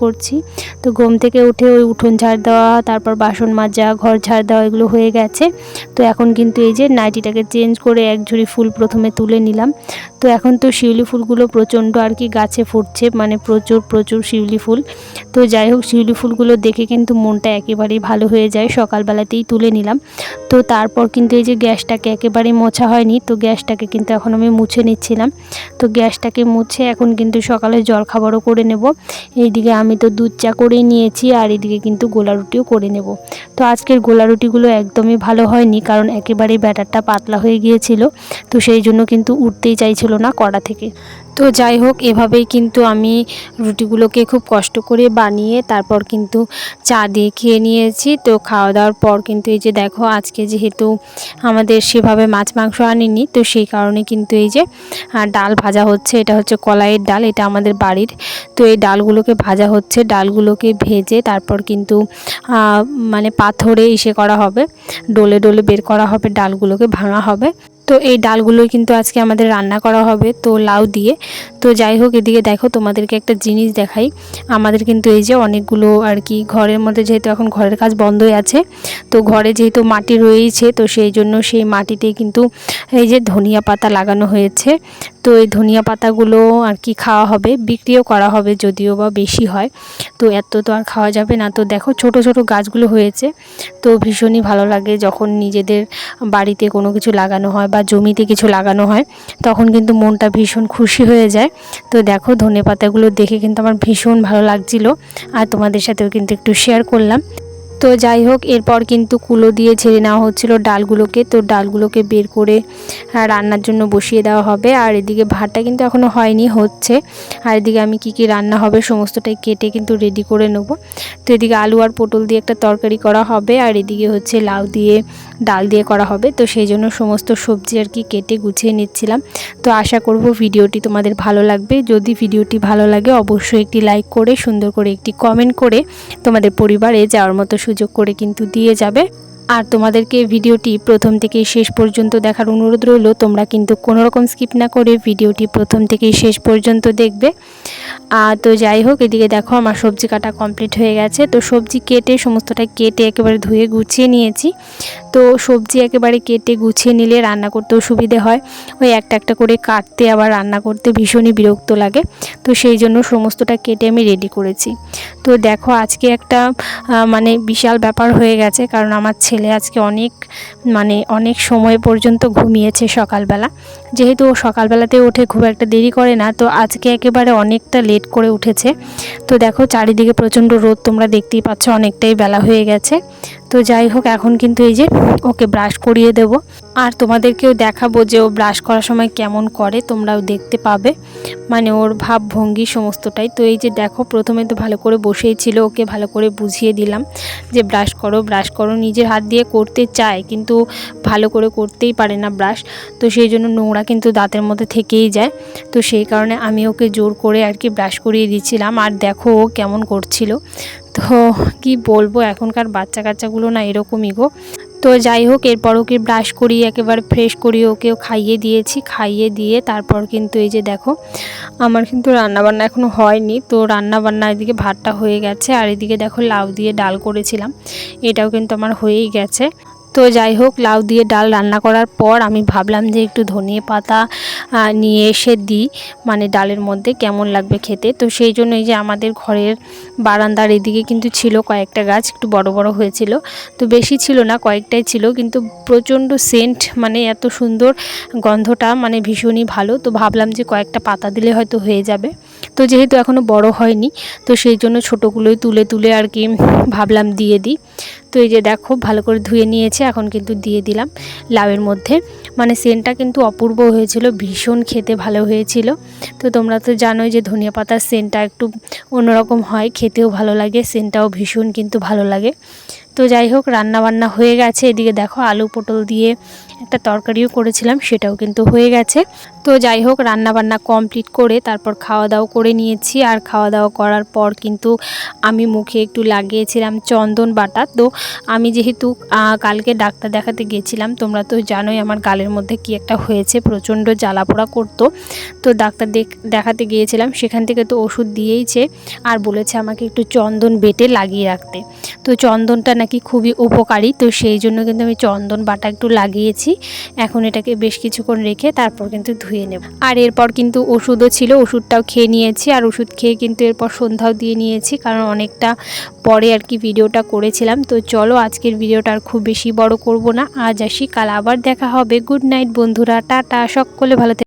করছি। তো ঘুম থেকে উঠে ওই উঠোন ঝাড় দেওয়া, তারপর বাসন মাজা, ঘর ঝাড় দেওয়া, এগুলো হয়ে গেছে। তো এখন কিন্তু এই যে নাইটিটাকে চেঞ্জ করে এক ঝুড়ি ফুল প্রথমে তুলে নিলাম। তো এখন তো শিউলি ফুলগুলো প্রচণ্ড আর কি গাছে ফুটছে মানে প্রচুর প্রচুর শিউলি ফুল। তো যাই হোক, শিউলি ফুলগুলো দেখে কিন্তু মনটা একেবারেই ভালো হয়ে যায়, সকালবেলাতেই তুলে নিলাম। তো তারপর কিন্তু এই যে গ্যাসটাকে একেবারেই মোছা হয়নি, তো গ্যাসটাকে কিন্তু এখন আমি মুছে নিচ্ছিলাম। তো গ্যাসটাকে মুছে এখন কিন্তু সকালে জলখাবারও করে নেব। এইদিকে আমি তো দুধ চা করেই নিয়েছি আর এদিকে কিন্তু গোলা রুটিও করে নেব। তো আজকের গোলা রুটিগুলো একদমই ভালো হয়নি কারণ একেবারেই ব্যাটারটা পাতলা হয়ে গিয়েছিল। তো সেই জন্য কিন্তু উঠতেই চাইছিল না কড়া থেকে। তো যাই হোক, এভাবেই কিন্তু আমি রুটিগুলোকে খুব কষ্ট করে বানিয়ে তারপর কিন্তু চা দিয়ে খেয়ে নিয়েছি। তো খাওয়া দাওয়ার পর কিন্তু এই যে দেখো, আজকে যেহেতু আমাদের সেভাবে মাছ মাংস আনিনি, তো সেই কারণে কিন্তু এই যে ডাল ভাজা হচ্ছে। এটা হচ্ছে কলাইয়ের ডাল, এটা আমাদের বাড়ির। তো এই ডালগুলোকে ভাজা হচ্ছে, ডালগুলোকে ভেজে তারপর কিন্তু মানে পাথরে ইসে করা হবে, ডোলে ডোলে বের করা হবে, ডালগুলোকে ভাঙা হবে। তো এই ডালগুলোই কিন্তু আজকে আমাদের রান্না করা হবে, তো লাউ দিয়ে। তো যাই হোক, এদিকে দেখো তোমাদেরকে একটা জিনিস দেখাই। আমাদের কিন্তু এই যে অনেকগুলো আর কি ঘরের মধ্যে যেহেতু এখন ঘরের কাজ বন্ধই আছে, তো ঘরে যেহেতু মাটি রয়েছে তো সেই জন্য সেই মাটিতে কিন্তু এই যে ধনিয়া পাতা লাগানো হয়েছে। তো এই ধনিয়া পাতাগুলো আর কি খাওয়া হবে, বিক্রিও করা হবে যদিও বা বেশি হয়। তো এত তো আর খাওয়া যাবে না। তো দেখো ছোট ছোট গাছগুলো হয়েছে। তো ভীষণই ভালো লাগে যখন নিজেদের বাড়িতে কোনো কিছু লাগানো হয় বা জমিতে কিছু লাগানো হয়, তখন কিন্তু মনটা ভীষণ খুশি হয়ে যায়। তো দেখো ধনে পাতাগুলো দেখে কিন্তু আমার ভীষণ ভালো লাগছিল। আর তোমাদের সাথেও কিন্তু একটু শেয়ার করলাম। তো যাই হোক, এরপর কিন্তু কুলো দিয়ে ঝেড়ে নেওয়া হচ্ছিল ডালগুলোকে। তো ডালগুলোকে বের করে রান্নার জন্য বসিয়ে দেওয়া হবে। আর এদিকে ভাতটা কিন্তু এখনও হয়নি, হচ্ছে। আর এদিকে আমি কি কি রান্না হবে সমস্তটাই কেটে কিন্তু রেডি করে নেব। তো এদিকে আলু আর পটল দিয়ে একটা তরকারি করা হবে। আর এদিকে হচ্ছে লাউ দিয়ে ডাল দিয়ে করা হবে। তো সেই জন্য সমস্ত সবজি আর কি কেটে গুছিয়ে নিচ্ছিলাম। তো আশা করব ভিডিওটি তোমাদের ভালো লাগবে। যদি ভিডিওটি ভালো লাগে, অবশ্যই একটি লাইক করে, সুন্দর করে একটি কমেন্ট করে তোমাদের পরিবারে যাওয়ার মতো সুযোগ করে কিন্তু দিয়ে যাবে। আর তোমাদেরকে ভিডিওটি প্রথম থেকে শেষ পর্যন্ত দেখার অনুরোধ রইল, তোমরা কিন্তু কোনো রকম স্কিপ না করে ভিডিওটি প্রথম থেকে শেষ পর্যন্ত দেখবে। আর তো যাই হোক, এদিকে দেখো আমার সবজি কাটা কমপ্লিট হয়ে গেছে। তো সবজি কেটে, সমস্তটা কেটে একেবারে ধুয়ে গুছিয়ে নিয়েছি। তো সবজি একেবারে কেটে গুছিয়ে নিলে রান্না করতেও সুবিধে হয়। ওই একটা একটা করে কাটতে আবার রান্না করতে ভীষণই বিরক্ত লাগে। তো সেই জন্য সমস্তটা কেটে আমি রেডি করেছি। তো দেখো আজকে একটা মানে বিশাল ব্যাপার হয়ে গেছে কারণ আমার ছেলে আজকে অনেক মানে অনেক সময় পর্যন্ত ঘুমিয়েছে সকালবেলা। যেহেতু ও সকালবেলাতে ওঠে খুব একটা দেরি করে না, তো আজকে একেবারে অনেকটা লেট করে উঠেছে। তো দেখো চারিদিকে প্রচণ্ড রোদ, তোমরা দেখতেই পাচ্ছ অনেকটাই বেলা হয়ে গেছে। তো যাই হোক, এখন কিন্তু এই যে ওকে ব্রাশ করিয়ে দেব। আর তোমাদেরকেও দেখাবো যে ও ব্রাশ করার সময় কেমন করে, তোমরাও দেখতে পাবে। মানে ওর ভাব ভঙ্গি সমস্তটাই। তো এই যে দেখো, প্রথমে তো ভালো করে বসেই ছিল, ওকে ভালো করে বুঝিয়ে দিলাম যে ব্রাশ করো ব্রাশ করো। নিজের হাত দিয়ে করতে চায়, কিন্তু ভালো করে করতেই পারে না ব্রাশ তো সেই জন্য নোংরা কিন্তু দাঁতের মধ্যে থেকেই যায়। তো সেই কারণে আমি ওকে জোর করে আর কি ব্রাশ করিয়ে দিচ্ছিলাম। আর দেখো ও কেমন করছিল। তো কি বলব, এখনকার বাচ্চা কাচ্চাগুলো না এরকমই গো। তো যাই হোক, এরপর ওকে ব্রাশ করি একেবারে ফ্রেশ করি ওকেও খাইয়ে দিয়েছি। খাইয়ে দিয়ে তারপর কিন্তু এই যে দেখো, আমার কিন্তু রান্নাবান্না এখনও হয়নি। তো রান্নাবান্না এদিকে ভাতটা হয়ে গেছে। আর এদিকে দেখো লাউ দিয়ে ডাল করেছিলাম। এটাও কিন্তু আমার হয়েই গেছে। তো যাই হোক, লাউ দিয়ে ডাল রান্না করার পর আমি ভাবলাম যে একটু ধনিয়ে পাতা নিয়ে এসে দিই। মানে ডালের মধ্যে কেমন লাগবে খেতে। তো সেই জন্য এই যে আমাদের ঘরের বারান্দার এদিকে কিন্তু ছিল কয়েকটা গাছ, একটু বড় বড় হয়েছিল। তো বেশি ছিল না, কয়েকটাই ছিল। কিন্তু প্রচণ্ড সেন্ট মানে এত সুন্দর গন্ধটা মানে ভীষণই ভালো। তো ভাবলাম যে কয়েকটা পাতা দিলে হয়তো হয়ে যাবে। তো যেহেতু এখনও বড় হয়নি, তো সেই জন্য ছোটোগুলোই তুলে তুলে আর কি ভাবলাম দিয়ে দিই। তো এই যে দেখো, ভালো করে ধুয়ে নিয়েছে, এখন কিন্তু দিয়ে দিলাম লাউয়ের মধ্যে। মানে সেন্টটা কিন্তু অপূর্ব হয়েছিল, ভীষণ খেতে ভালো হয়েছিল। তো তোমরা তো জানোই যে ধনিয়া পাতার সেন্টটা একটু অন্যরকম হয়, খেতেও ভালো লাগে, সেন্টটাও ভীষণ কিন্তু ভালো লাগে। তো যাই হোক রান্না বান্না হয়ে গেছে, এদিকে দেখো আলু পটল দিয়ে একটা তরকারিও করেছিলাম, সেটাও কিন্তু হয়ে গেছে। তো যাই হোক রান্না বান্না কমপ্লিট করে তারপর খাওয়া দাওয়া করে নিয়েছি। আর খাওয়া দাওয়া করার পর কিন্তু আমি মুখে একটু লাগিয়েছিলাম চন্দন বাটা। তো আমি যেহেতু কালকে ডাক্তার দেখাতে গিয়েছিলাম তোমরা তো জানোই আমার গালের মধ্যে কি একটা হয়েছে, প্রচণ্ড জ্বালা পোড়া করতো। তো ডাক্তার দেখ- দেখাতে গিয়েছিলাম, সেখান থেকে তো ওষুধ দিয়েইছে আর বলেছে আমাকে একটু চন্দন বেটে লাগিয়ে রাখতে। তো চন্দনটা নাকি খুবই উপকারী, তো সেই জন্য কিন্তু আমি চন্দন বাটা একটু লাগিয়েছি। এখন এটাকে বেশ কিছুক্ষণ রেখে তারপর কিন্তু ধুয়ে নেব। আর এরপর কিন্তু ওষুধও ছিল, ওষুধটাও খেয়ে নিয়েছি। আর ওষুধ খেয়ে কিন্তু এরপর সন্ধ্যাও দিয়ে নিয়েছি, কারণ অনেকটা পরে আর কি ভিডিওটা করেছিলাম। তো চলো আজকের ভিডিওটা আর খুব বেশি বড় করব না। আজ আসি, কাল আবার দেখা হবে। গুড নাইট বন্ধুরা, টাটা, সকলে ভালো।